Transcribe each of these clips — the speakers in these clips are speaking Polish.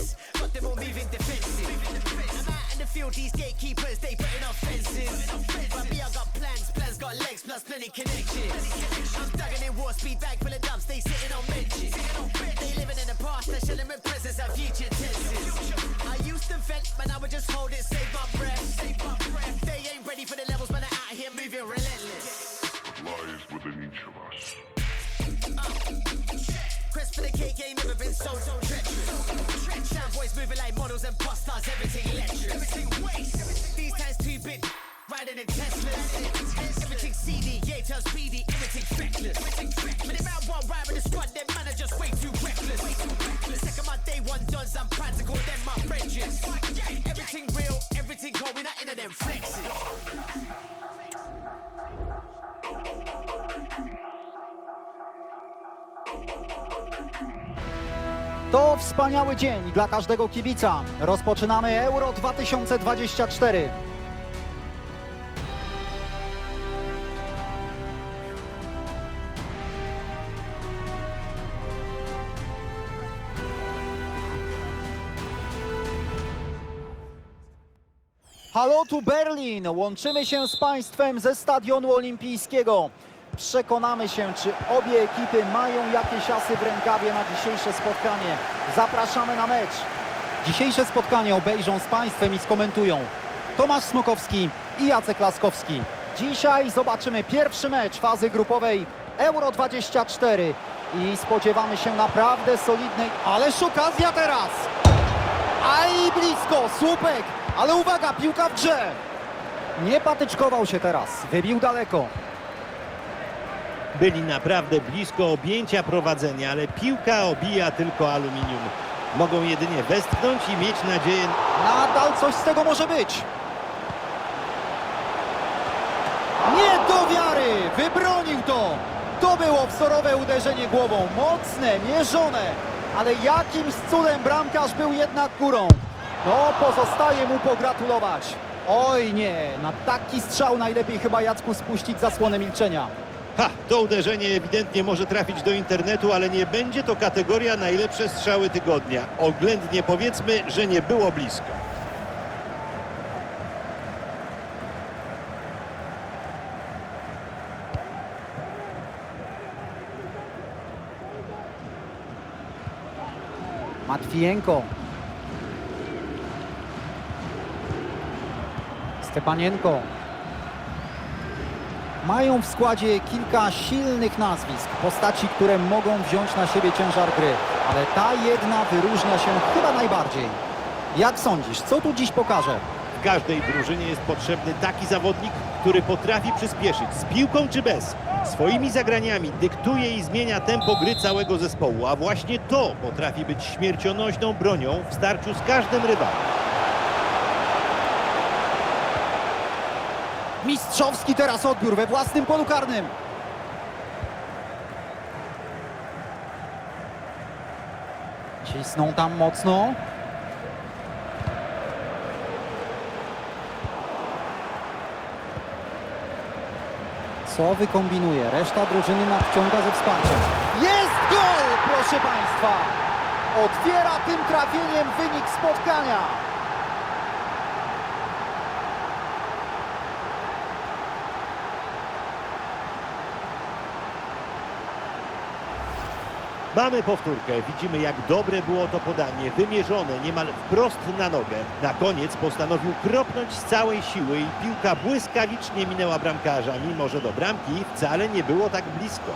pace. Got them all moving defensive. I'm out in the field, these gatekeepers, they putting up fences. But me, I got plans, plans got legs, plus plenty connections. I'm dugging in war speed bag full of dumps, they sitting on benches. And pop stars, everything electric. Everything waste. These times too big, riding in Teslas. Everything CD, yeah, turn speedy, everything feckless. But if I want ride with the squad, them man are just way too reckless. Second my day one dons, I'm call them my friends. Everything real, everything cold, we not into them flexes. To wspaniały dzień dla każdego kibica. Rozpoczynamy Euro 2024. Halo tu Berlin! Łączymy się z Państwem ze Stadionu Olimpijskiego. Przekonamy się, czy obie ekipy mają jakieś asy w rękawie na dzisiejsze spotkanie. Zapraszamy na mecz. Dzisiejsze spotkanie obejrzą z Państwem i skomentują Tomasz Smokowski i Jacek Laskowski. Dzisiaj zobaczymy pierwszy mecz fazy grupowej Euro 24 i spodziewamy się naprawdę solidnej, ależ okazja teraz! Aj blisko, słupek, ale uwaga, piłka w grze. Nie patyczkował się teraz, wybił daleko. Byli naprawdę blisko objęcia prowadzenia, ale piłka obija tylko aluminium. Mogą jedynie westchnąć i mieć nadzieję Nadal coś z tego może być. Nie do wiary! Wybronił to! To było wzorowe uderzenie głową. Mocne, mierzone. Ale jakimś cudem bramkarz był jednak górą. No, pozostaje mu pogratulować. Oj nie, na taki strzał najlepiej chyba Jacku spuścić zasłonę milczenia. Ha, to uderzenie ewidentnie może trafić do internetu, ale nie będzie to kategoria najlepsze strzały tygodnia. Oględnie powiedzmy, że nie było blisko. Matwijenko. Stepanienko. Mają w składzie kilka silnych nazwisk, postaci, które mogą wziąć na siebie ciężar gry, ale ta jedna wyróżnia się chyba najbardziej. Jak sądzisz, co tu dziś pokaże? W każdej drużynie jest potrzebny taki zawodnik, który potrafi przyspieszyć z piłką czy bez. Swoimi zagraniami dyktuje i zmienia tempo gry całego zespołu, a właśnie to potrafi być śmiercionośną bronią w starciu z każdym rywalem. Mistrzowski teraz odbiór we własnym polu karnym. Cisną tam mocno. Co wykombinuje? Reszta drużyny nadciąga ze wsparciem. Jest gol, proszę Państwa! Otwiera tym trafieniem wynik spotkania. Mamy powtórkę. Widzimy, jak dobre było to podanie, wymierzone niemal wprost na nogę. Na koniec postanowił kropnąć z całej siły i piłka błyskawicznie minęła bramkarza, mimo że do bramki wcale nie było tak blisko.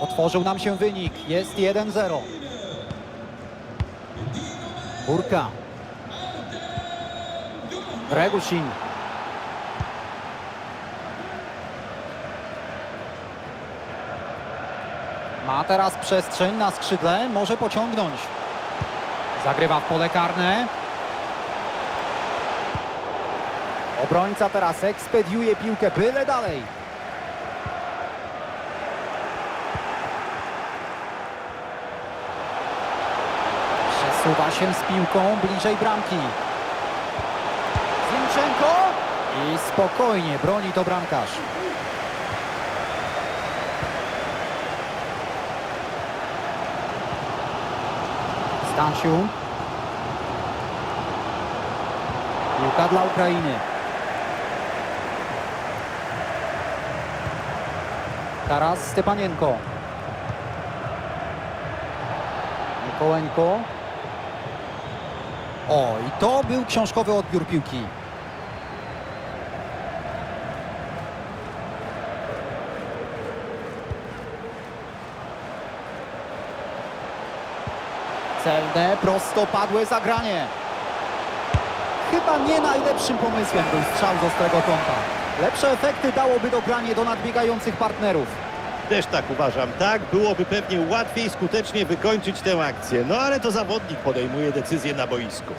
Otworzył nam się wynik. Jest 1-0. Burka. Regusin. Ma teraz przestrzeń na skrzydle. Może pociągnąć. Zagrywa w pole karne. Obrońca teraz ekspediuje piłkę byle dalej. Przesuwa się z piłką bliżej bramki. Zinchenko Spokojnie, broni to bramkarz. Stasiu. Piłka dla Ukrainy. Teraz Stepanienko. Mikołęko. O, i to był książkowy odbiór piłki. Celne, prostopadłe zagranie. Chyba nie najlepszym pomysłem był strzał z ostrego kąta. Lepsze efekty dałoby dogranie do nadbiegających partnerów. Też tak uważam. Tak byłoby pewnie łatwiej skutecznie wykończyć tę akcję. No ale to zawodnik podejmuje decyzję na boisku.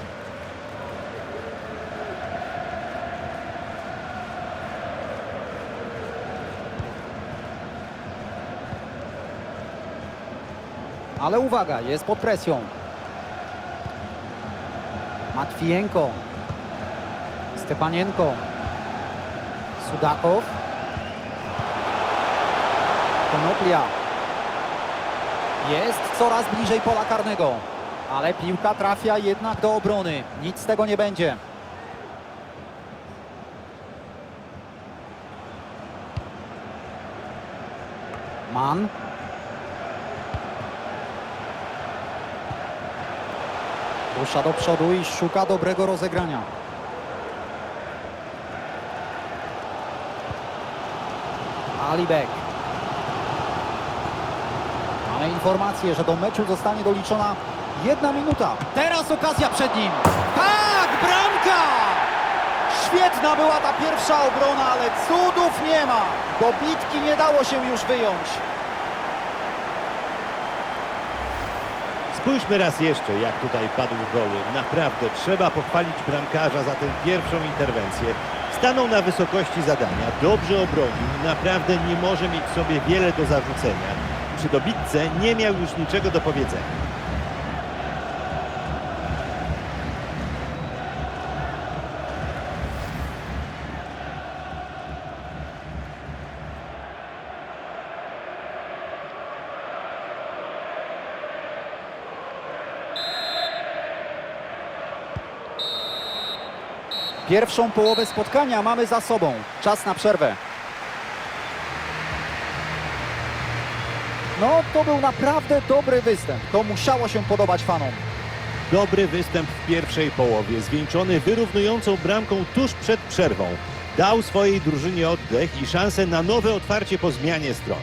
Ale uwaga, jest pod presją. Matwijenko. Stepanienko. Sudakow. Konoplia. Jest coraz bliżej pola karnego. Ale piłka trafia jednak do obrony. Nic z tego nie będzie. Mann. Rusza do przodu i szuka dobrego rozegrania. Alibek. Mamy informację, że do meczu zostanie doliczona jedna minuta. Teraz okazja przed nim. Tak, bramka! Świetna była ta pierwsza obrona, ale cudów nie ma. Do bitki nie dało się już wyjąć. Spójrzmy raz jeszcze, jak tutaj padł goły. Naprawdę trzeba pochwalić bramkarza za tę pierwszą interwencję. Stanął na wysokości zadania, dobrze obronił, naprawdę nie może mieć sobie wiele do zarzucenia. Przy dobitce nie miał już niczego do powiedzenia. Pierwszą połowę spotkania mamy za sobą. Czas na przerwę. No, to był naprawdę dobry występ. To musiało się podobać fanom. Dobry występ w pierwszej połowie, zwieńczony wyrównującą bramką tuż przed przerwą. Dał swojej drużynie oddech i szansę na nowe otwarcie po zmianie stron.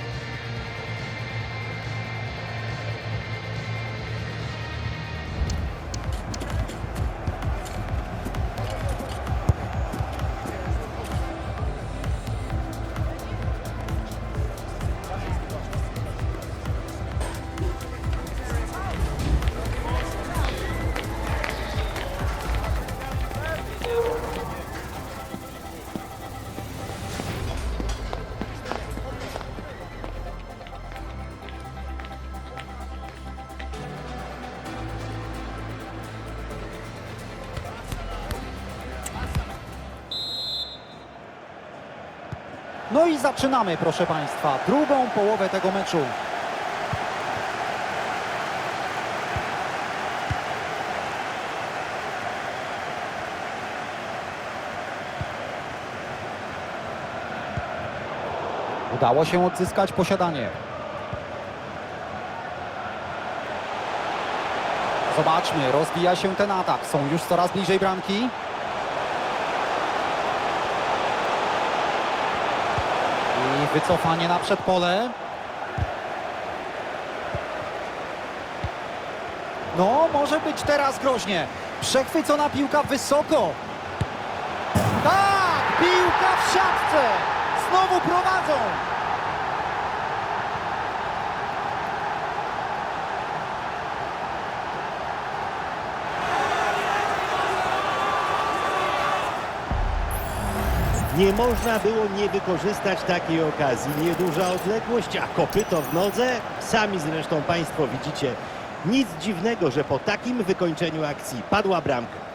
No i zaczynamy, proszę Państwa, drugą połowę tego meczu. Udało się odzyskać posiadanie. Zobaczmy, rozwija się ten atak. Są już coraz bliżej bramki. Wycofanie na przedpole. No, może być teraz groźnie. Przechwycona piłka wysoko. Tak, piłka w siatce. Znowu prowadzą. Nie można było nie wykorzystać takiej okazji. Nieduża odległość, a kopyto w nodze. Sami zresztą Państwo widzicie. Nic dziwnego, że po takim wykończeniu akcji padła bramka.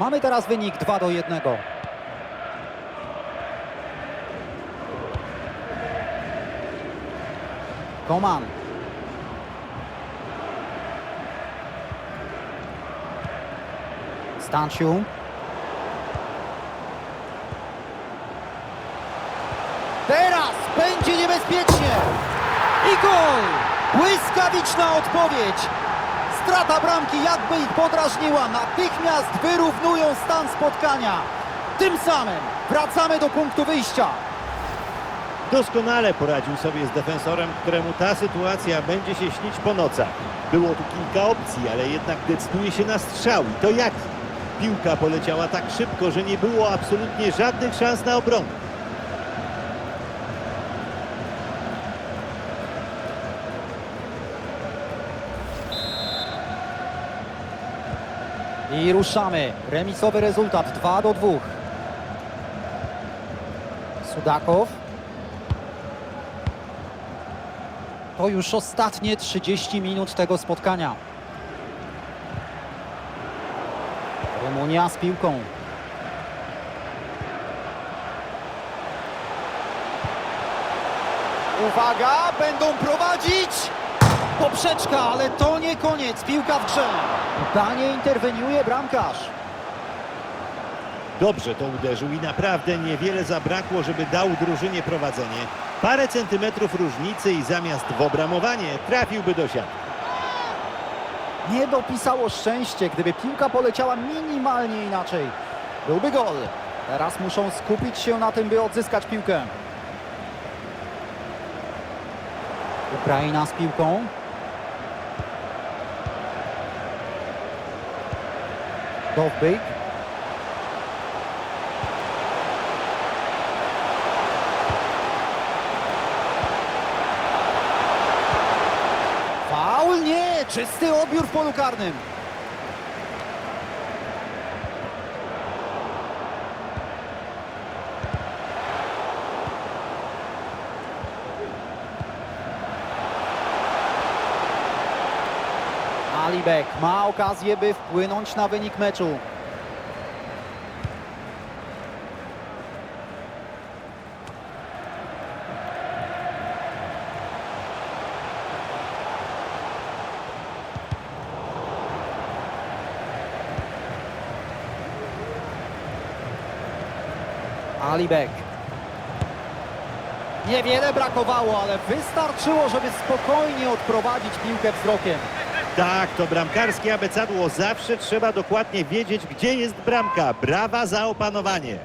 Mamy teraz wynik 2 do 1. Koman. Stanciu. Teraz będzie niebezpiecznie. I gol! Błyskawiczna odpowiedź. Strata bramki jakby ich podrażniła. Natychmiast wyrównują stan spotkania. Tym samym wracamy do punktu wyjścia. Doskonale poradził sobie z defensorem, któremu ta sytuacja będzie się śnić po nocach. Było tu kilka opcji, ale jednak decyduje się na strzał. I to jaki? Piłka poleciała tak szybko, że nie było absolutnie żadnych szans na obronę. I ruszamy. Remisowy rezultat 2 do 2. Sudakow. To już ostatnie 30 minut tego spotkania. Rumunia z piłką. Uwaga, będą prowadzić! Poprzeczka, ale to nie koniec. Piłka w grze. Udanie interweniuje bramkarz. Dobrze to uderzył i naprawdę niewiele zabrakło, żeby dał drużynie prowadzenie. Parę centymetrów różnicy i zamiast w obramowanie trafiłby do siatki. Nie dopisało szczęście, gdyby piłka poleciała minimalnie inaczej. Byłby gol. Teraz muszą skupić się na tym, by odzyskać piłkę. Ukraina z piłką. Dowbyk. Faul? Nie! Czysty odbiór w polu karnym. Alibek ma okazję, by wpłynąć na wynik meczu. Alibek. Niewiele brakowało, ale wystarczyło, żeby spokojnie odprowadzić piłkę wzrokiem. Tak, to bramkarskie abecadło. Zawsze trzeba dokładnie wiedzieć, gdzie jest bramka. Brawa za opanowanie.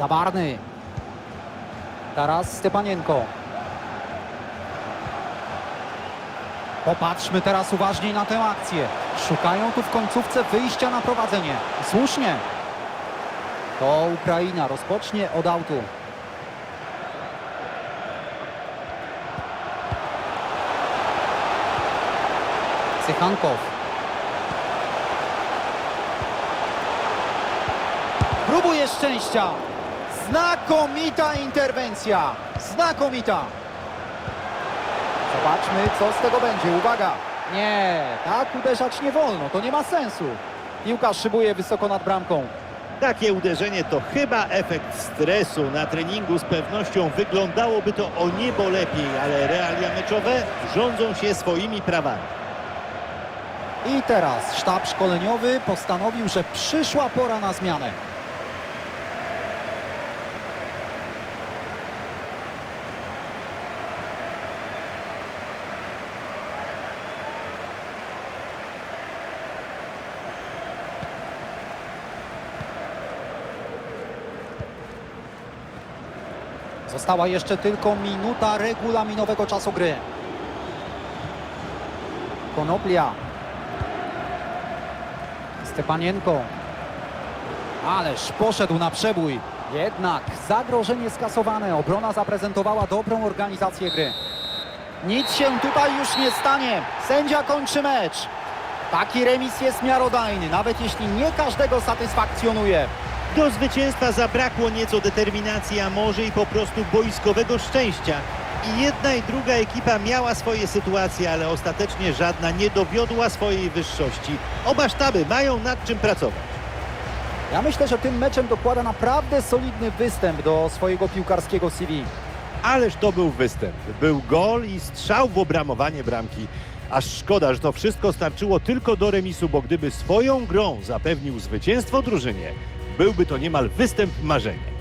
Zabarny. Teraz Stepanienko. Popatrzmy teraz uważniej na tę akcję. Szukają tu w końcówce wyjścia na prowadzenie. Słusznie. To Ukraina rozpocznie od autu. Sychankow. Próbuje szczęścia. Znakomita interwencja. Znakomita. Zobaczmy, co z tego będzie. Uwaga. Nie, tak uderzać nie wolno. To nie ma sensu. Piłka szybuje wysoko nad bramką. Takie uderzenie to chyba efekt stresu. Na treningu z pewnością wyglądałoby to o niebo lepiej, ale realia meczowe rządzą się swoimi prawami. I teraz sztab szkoleniowy postanowił, że przyszła pora na zmianę. Została jeszcze tylko minuta regulaminowego czasu gry. Konoplia. Stepanienko. Ależ poszedł na przebój. Jednak zagrożenie skasowane. Obrona zaprezentowała dobrą organizację gry. Nic się tutaj już nie stanie. Sędzia kończy mecz. Taki remis jest miarodajny, nawet jeśli nie każdego satysfakcjonuje. Do zwycięstwa zabrakło nieco determinacji, a może i po prostu boiskowego szczęścia. I jedna i druga ekipa miała swoje sytuacje, ale ostatecznie żadna nie dowiodła swojej wyższości. Oba sztaby mają nad czym pracować. Ja myślę, że tym meczem dokłada naprawdę solidny występ do swojego piłkarskiego CV. Ależ to był występ. Był gol i strzał w obramowanie bramki. Aż szkoda, że to wszystko starczyło tylko do remisu, bo gdyby swoją grą zapewnił zwycięstwo drużynie, byłby to niemal występ marzenia.